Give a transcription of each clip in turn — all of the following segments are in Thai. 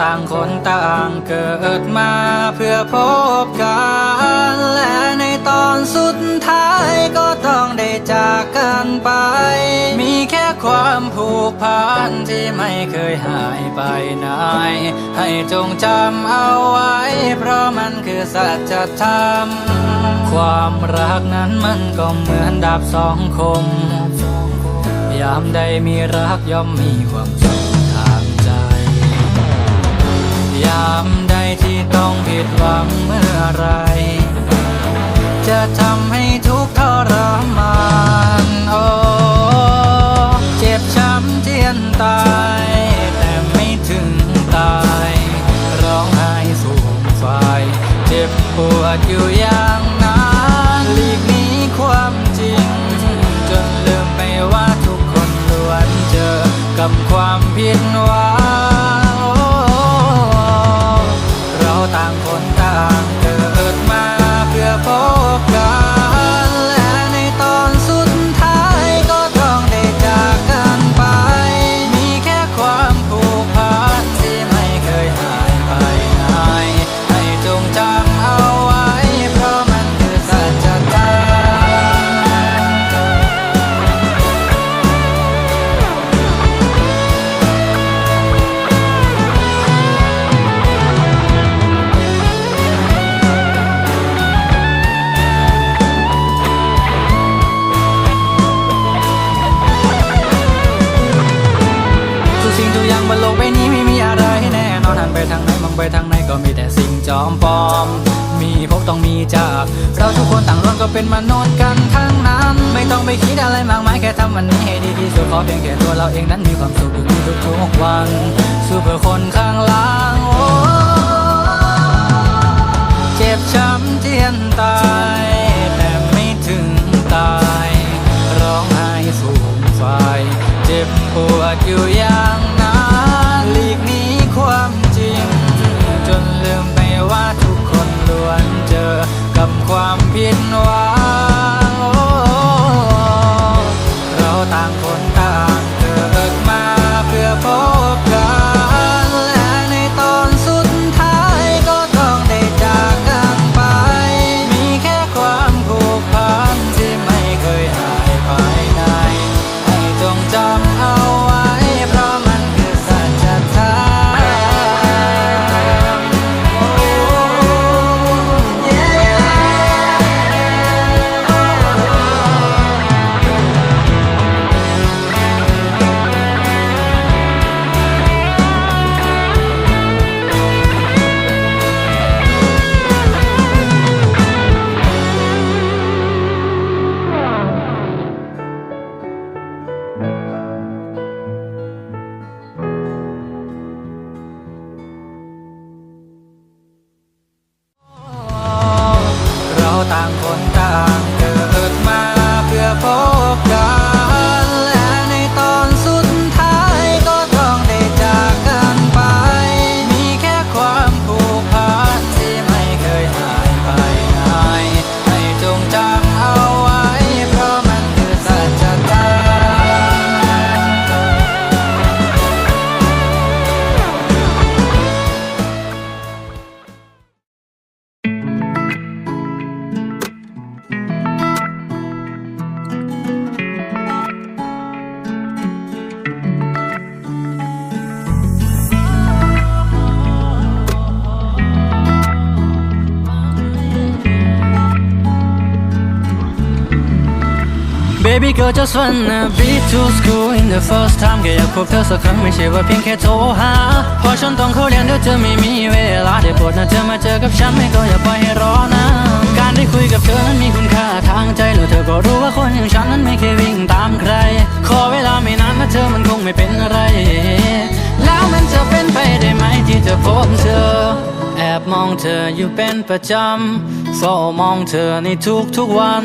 ต่างคนต่างเกิดมาเพื่อพบกัน และในตอนสุดท้ายก็ต้องได้จากกันไป มีแค่ความผูกพันที่ไม่เคยหายไปไหน ให้จงจำเอาไว้ เพราะมันคือสัจธรรม ความรักนั้นมันก็เหมือนดาบสองคม ยามใดมีรักย่อมมีความสุข ยามใดที่ต้องผิดหวังเมื่อไร จะทำให้ทุกข์ทรมานโอ้เจ็บช้ำเจียนตาย แต่ไม่ถึงตาย ร้องไห้สูงไฟเจ็บปวดอยู่อย่างนั้นหลีกหนีความจริง จนลืมไปว่าทุกคนล้วนเจอกับความผิดหวัง เป็นมนุษย์กันทั้งนั้น ไม่ต้องไปคิดอะไรมากมายแค่ทำวันนี้ให้ดีที่สุดขอเพียงแค่ตัวเราเองนั้นมีความสุขอยู่ในทุกๆวันสู้เพื่อคนข้างหล่างโอ้เจ็บช้ำเจียนตายแต่ไม่ถึงตายร้องไห้สูงไฟเจ็บปวดอยู่อย่าง girl just wanna be to school in the first time แค่อยากพบเธอสักครั้งไม่ใช่ว่าเพียงแค่โทรหาเพราะฉันต้องเข้าเรียนเดี๋ยวจะไม่มีเวลาได้โปรดนะเธอมาเจอกับฉันไม่ก็อย่าปล่อยให้รอนะการได้คุยกับเธอนั้นมีคุณค่าทางใจแล้วเธอก็รู้ว่าคนอย่างฉันนั้นไม่เคยวิ่งตามใคร ขอเวลาไม่นานนะเธอมันคงไม่เป็นอะไร แล้วมันจะเป็นไปได้ไหมที่จะพบเธอ แอบมองเธออยู่เป็นประจำเฝ้ามองเธอในทุกๆวัน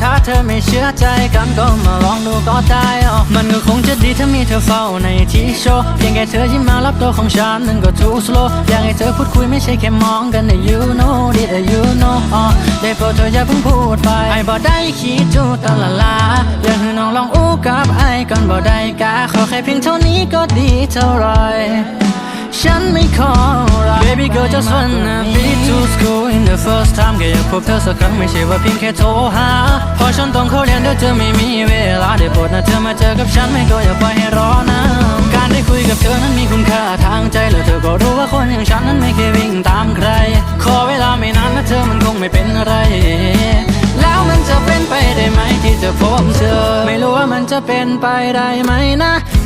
ถ้าเธอไม่เชื่อใจกันก็มาลองดูก็ได้อ๋อมันก็คงจะดีถ้ามีเธอเฝ้าในที่โชว์เพียงแค่เธอยิ้มมารับตัวของฉันนั่นก็ too slow อยากให้เธอพูดคุยไม่ใช่แค่มองกันแต่ you know did you know อ๋อได้โปรดเธออย่าเพิ่งพูดไปไอ้บ่ได้คิดจูตละลาอยากให้น้องลองอู้กับไอ้ก่อนบ่ได้กาขอแค่เพียงเท่านี้ก็ดีเท่าไร ฉันไม่ขอรัก Baby girl just wanna be to school in the first time แค่อยากพบเธอสักครั้งไม่ใช่ว่าเพียงแค่โทรหาเพราะฉันต้องเข้าเรียนเดี๋ยวจะไม่มีเวลาได้โปรดนะเธอมาเจอกับฉันไม่ก็อย่าปล่อยให้รอนะการได้คุยกับเธอนั้นมีคุณค่าทางใจแล้วเธอก็รู้ว่าคนอย่างฉันนั้นไม่เคยวิ่งตามใคร ขอเวลาไม่นานนะเธอมันคงไม่เป็นอะไร แล้วมันจะเป็นไปได้ไหมที่จะพบเธอ ไม่รู้ว่ามันจะเป็นไปได้ไหมนะ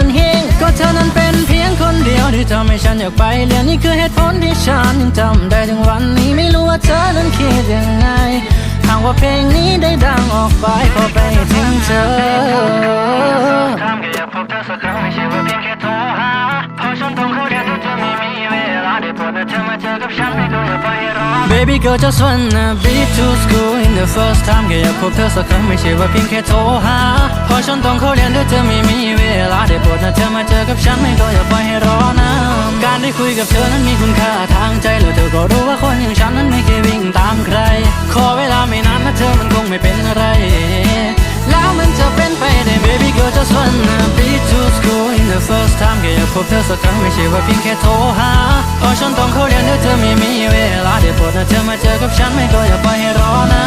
น ให้ฉันอยากไปเรียนนี่คือเหตุผลที่ฉันยังจำได้ถึงวันนี้ไม่รู้ว่าเธอนั้นคิดยังไงหากว่าเพลงนี้ได้ดังออกไปขอไปถึงเธอ Baby girl just wanna be to school in the first time แค่อยากพบเธอสักครั้งไม่ใช่ว่าเพียงแค่โทรหาเพราะฉันต้องเข้าเรียนด้วยเธอไม่มีเวลาได้โปรดนะเธอมาเจอกับฉันไม่ก็อย่าไปให้รอนะการได้คุยกับเธอนั้นมีคุณค่าทางใจแล้วเธอก็รู้ว่าคนอย่างฉันนั้นไม่เคยวิ่งตามใคร ขอเวลาไม่นานนะเธอมันคงไม่เป็นอะไร จะเป็นไปได้ Baby girl just wanna be to school in the first time แค่อยากพบเธอสักครั้งไม่ใช่ว่าเพียงแค่โทรหาเพราะฉันต้องเข้าเรียนเดี๋ยเธอไม่มีเวลาได้โปรดนะเธอมาเจอกับฉันไม่ก็อย่าปล่อยให้รอนะ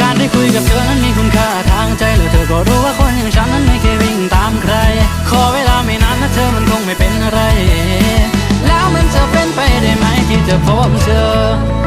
การได้คุยกับเธอนั้นมีคุณค่าทางใจแล้วเธอก็รู้ว่าคนอย่างฉันนั้นไม่เคยวิ่งตามใคร ขอเวลาไม่นานนะเธอมันคงไม่เป็นอะไร แล้วมันจะเป็นไปได้ไหมที่จะพบเธอ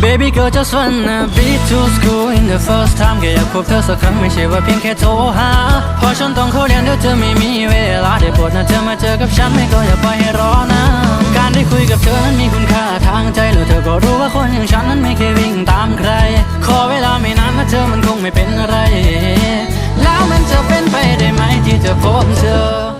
Baby girl just wanna be to school in the first time แค่อยากพบเธอสักครั้งไม่ใช่ว่าเพียงแค่โทรหาเพราะฉันต้องเข้าเรียนเดี๋ยวเธอไม่มีเวลาได้โปรดนะเธอมาเจอกับฉันไม่ก็อย่าปล่อยให้รอนะ การได้คุยกับเธอนั้นมีคุณค่าทางใจแล้วเธอก็รู้ว่าคนอย่างฉันนั้นไม่เคยวิ่งตามใคร ขอเวลาไม่นานนะเธอมันคงไม่เป็นอะไร แล้วมันจะเป็นไปได้ไหมที่จะพบเธอ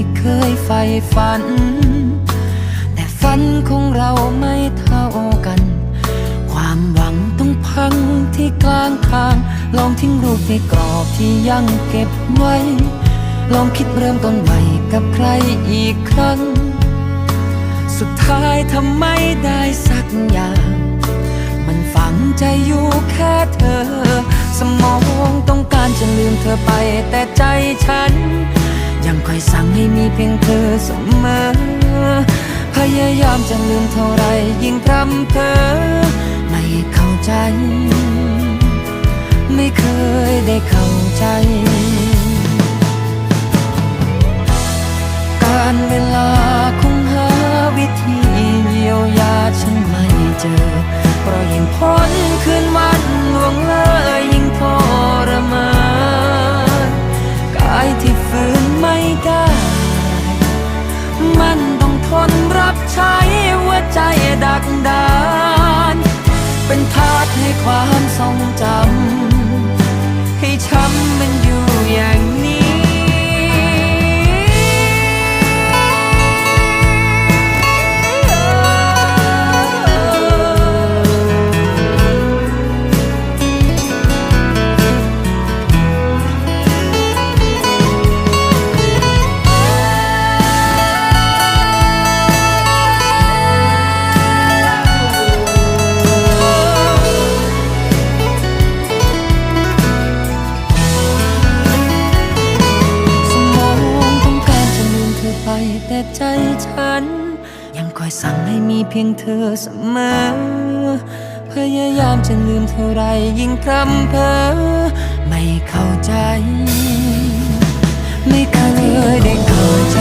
ที่เคยใฝ่ฝัน แต่ฝันของเราไม่เท่ากัน ความหวังต้องพังที่กลางทาง ลองทิ้งรูปในกรอบที่ยังเก็บไว้ ลองคิดเริ่มต้นใหม่กับใครอีกครั้ง สุดท้ายทำไม่ได้สักอย่างใจอยู่แค่เธอ สมองต้องการจะลืมเธอไปแต่ใจฉัน ยังคอยสั่งให้มีเพียงเธอเสมอ พยายามจะลืมเท่าไรยิ่งพรำเพอไม่เข้าใจ ไม่เคยได้เข้าใจ การเวลาคงหาวิธีเยียวยาฉันไม่เจอเพราะยิ่งพ้นคืนวันล่วงเลย ใช้หัวใจดักดาน เป็นทาสให้ความทรงจำให้ช้ำมัน เธอเสมอ พยายามจะลืมเท่าไรยิ่งคำเพอไม่เข้าใจ ไม่เคยได้เข้าใจ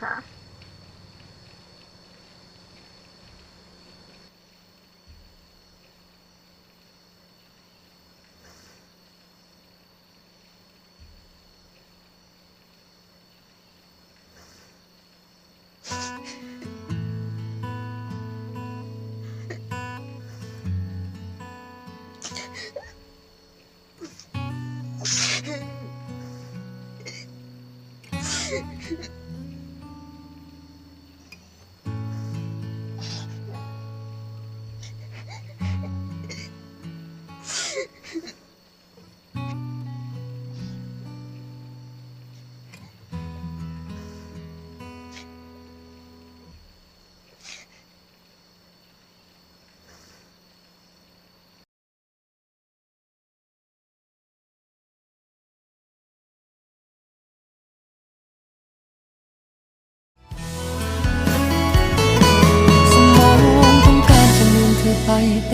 กเมื่อไ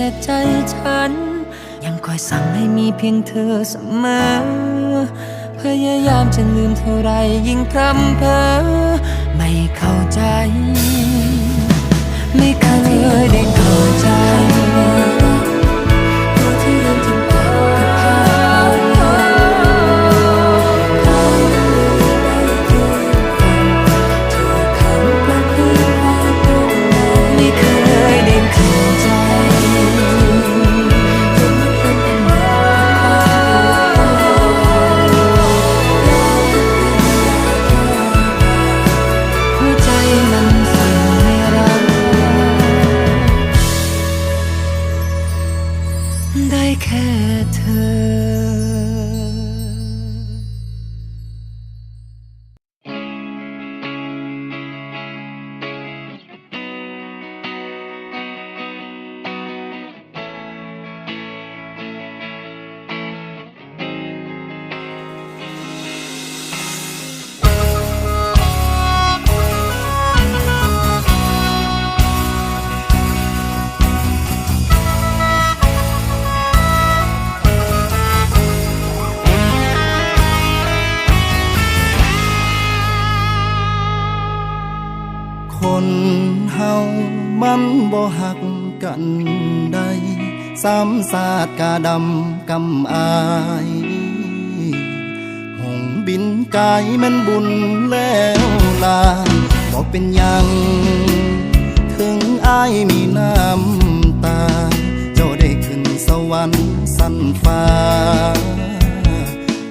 แต่ใจฉัน ยังคอยสั่งให้มีเพียงเธอเสมอ พยายามจะลืมเท่าไรยิ่งพร่ำเพ้อไม่เข้าใจ ไม่เคยได้เข้าใจ คนเฮามันบ่หักกันได้สามศาสตร์กาดำกำอายหงบินกายมันบุญแล้วลาบอกเป็นยัง ถึงอายมีน้ำตา เจ้าได้ขึ้นสวรรค์สันฟ้า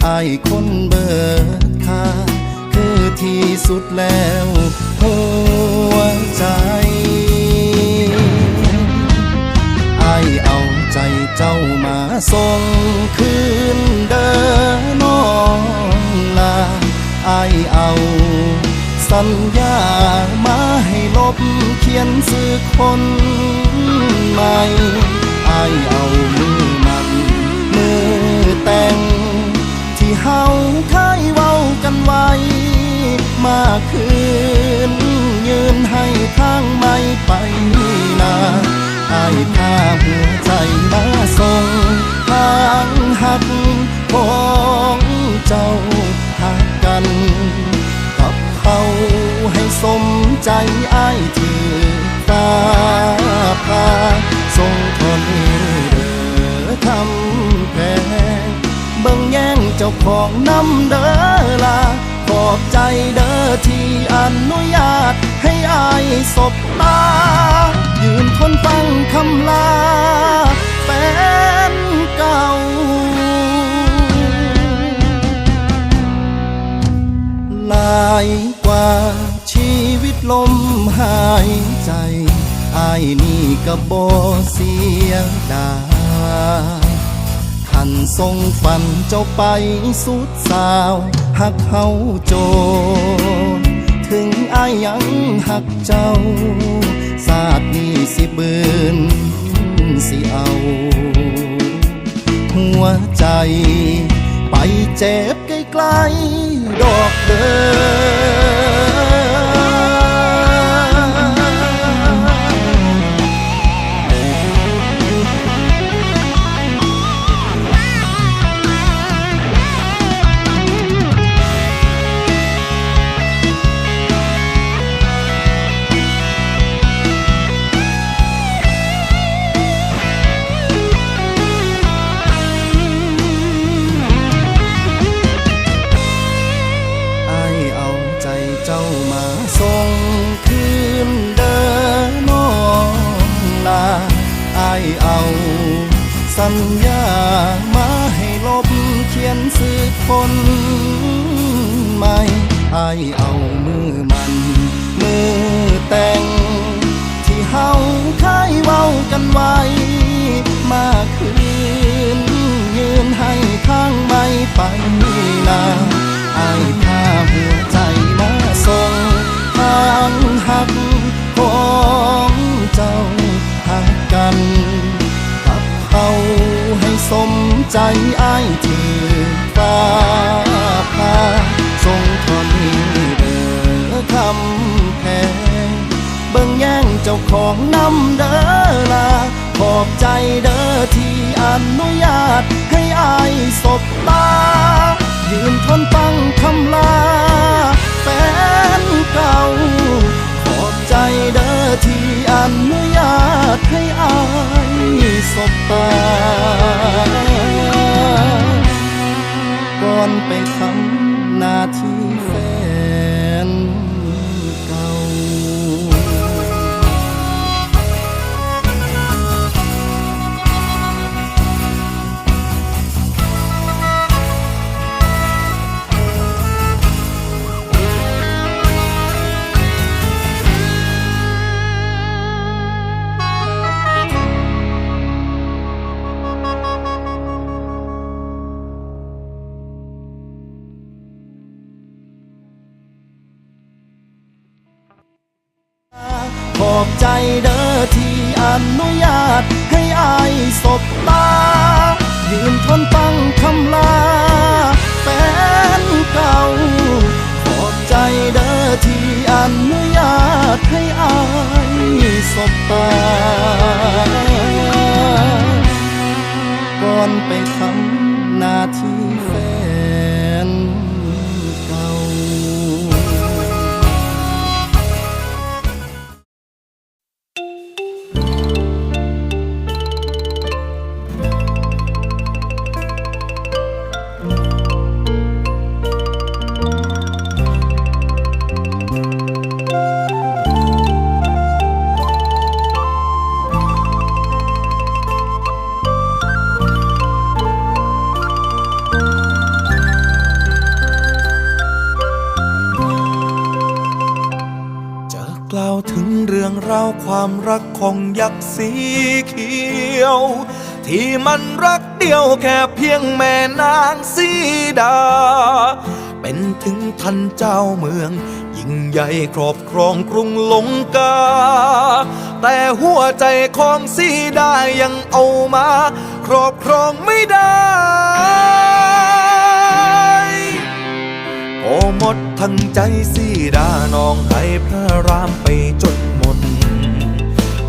อายคนเบิดค่อ ที่สุดแล้วหัวใจไอเอาใจเจ้ามาส่งคืนเดินน้องลาไอเอาสัญญามาให้ลบเขียนสื่อคน อายถือตาพาส่งทนเด้อทำแพงเบิ่งแย่งเจ้าของน้ำเด้อลาขอบใจเด้อที่อนุญาตให้อายสบตา ยืนทนฟังคำลาแฟนเก่าหลาย หายใจอายนี่ก็บ่เสียดายขันทรงฝันเจ้าไปสุดสาวหักเฮาโจ ถึงอายยังหักเจ้าศาสตร์นี้สิบืนสิเอา หัวใจไปเจ็บใกล้ๆดอกเดิม ของน้ำเด้อลาขอบใจเด้อที่อนุญาต ให้อายสบตา ยืนทนฟังคำลา แฟนเก่า ขอบใจเด้อที่อนุญาต ให้อายสบตา ก่อนไปทำหน้าที่ อนไปทำหน้าที่แฟน สีเขียว ที่มันรักเดียวแค่เพียงแม่นางสีดา เป็นถึงท่านเจ้าเมือง ยิ่งใหญ่ครอบครองกรุงลงกา แต่หัวใจของสีดายังเอามา ครอบครองไม่ได้โอหมดทั้งใจสีดาน้องให้พระรามไปจนหมด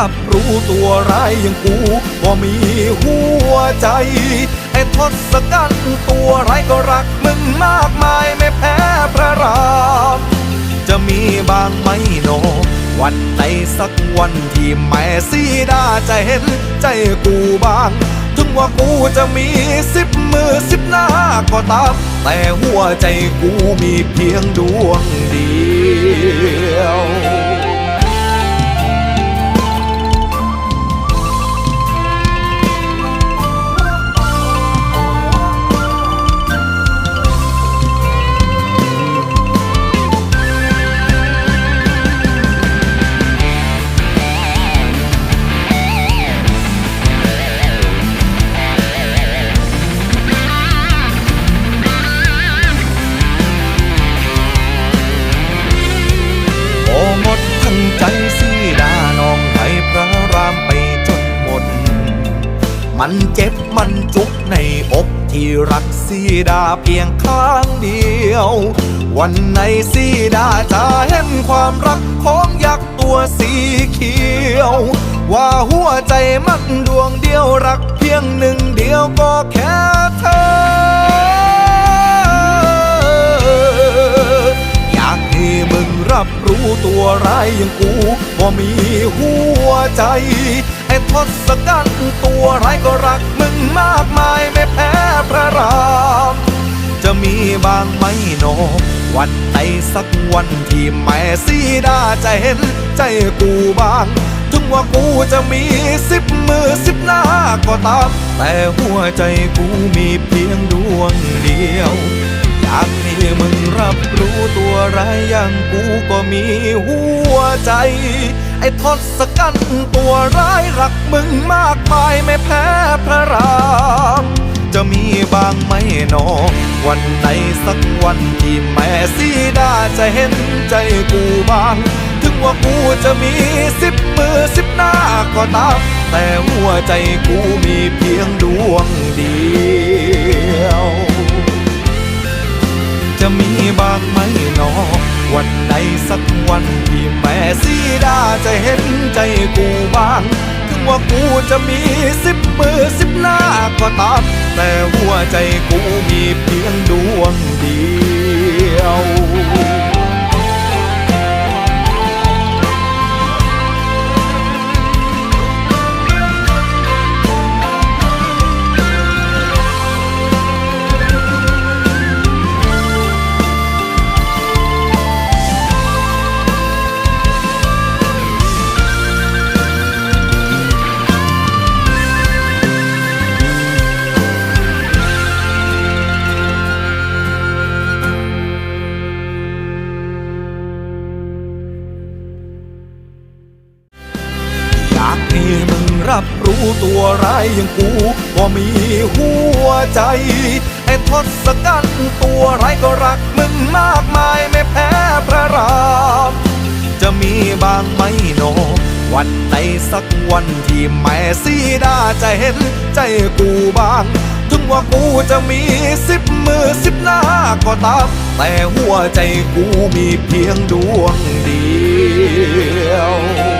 รับรู้ตัวร้ายอย่างกูว่ามีหัวใจ ไอ้ทศกัณฐ์ตัวร้ายก็รักมึงมากมายไม่แพ้พระราม จะมีบางไหมโน วันไหนสักวันที่แม่สีดาจะเห็นใจกูบ้าง ถึงว่ากูจะมีสิบมือสิบหน้าก็ตาม แต่หัวใจกูมีเพียงดวงเดียว เก็บมันจุกในอกที่รักสีดาเพียงข้างเดียว วันไหนสีดาจะเห็นความรักของยักษ์ตัวสีเขียว ว่าหัวใจมันดวงเดียวรักเพียงหนึ่งเดียวก็แค่เธอ อยากให้มึงรับรู้ตัวร้ายอย่างกูว่ามีหัวใจ ไอ้ทศกัณฐ์ตัวร้ายก็รักมึงมากมายไม่แพ้พระรามจะมีบางไหมโน วันไหนสักวันที่แม่สีดาจะเห็นใจกูบ้าง ถึงว่ากูจะมีสิบมือสิบหน้าก็ตาม แต่หัวใจกูมีเพียงดวงเดียว อยากให้มึงรับรู้ตัวร้ายอย่างกูก็มีหัวใจ ไอ้ทศกัณฐ์ตัวร้ายรักมึงมากมายไม่แพ้พระรามจะมีบางไหมหนอวันไหนสักวันที่แม่สีดาจะเห็นใจกูบ้าง ถึงว่ากูจะมีสิบมือสิบหน้าก็ตาม แต่หัวใจกูมีเพียงดวงเดียว จะมีบางไหมหนอ วันไหนสักวันที่แม่สีดาจะเห็นใจกูบ้าง ถึงว่ากูจะมีสิบมือสิบหน้าก็ตาม แต่หัวใจกูมีเพียงดวงเดียว รับรู้ตัวร้ายอย่างกูว่ามีหัวใจ ไอ้ทศกัณฐ์ตัวร้ายก็รักมึงมากมายไม่แพ้พระราม จะมีบางไหมโน วันไหนสักวันที่แม่สีดาจะเห็นใจกูบ้าง ถึงว่ากูจะมีสิบมือสิบหน้าก็ตาม แต่หัวใจกูมีเพียงดวงเดียว